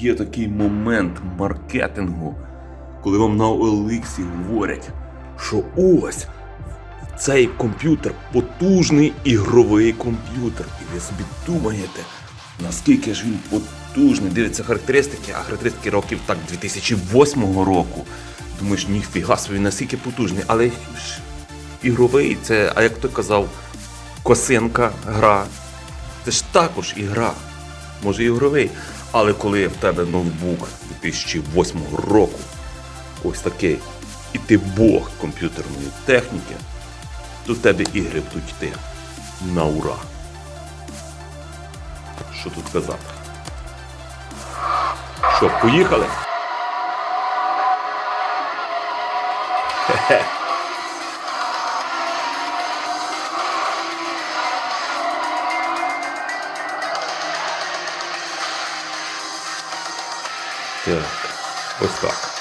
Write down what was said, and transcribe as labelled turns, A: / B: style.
A: є такий момент маркетингу, коли вам на OLX говорять, що ось цей комп'ютер потужний ігровий комп'ютер. І ви собі думаєте, наскільки ж він потужний. Дивиться характеристики, а характеристики років так 2008 року. Думаєш, ніфіга собі, наскільки потужний. Але ж ігровий, це, а як хто казав, косинка, гра. Це ж також ігра. Може ігровий. Але коли в тебе ноутбук 2008 року, ось такий, і ти Бог комп'ютерної техніки, то в тебе ігри будуть йти на ура. Що тут казати? Що, поїхали? Хе-хе. Так, ось так.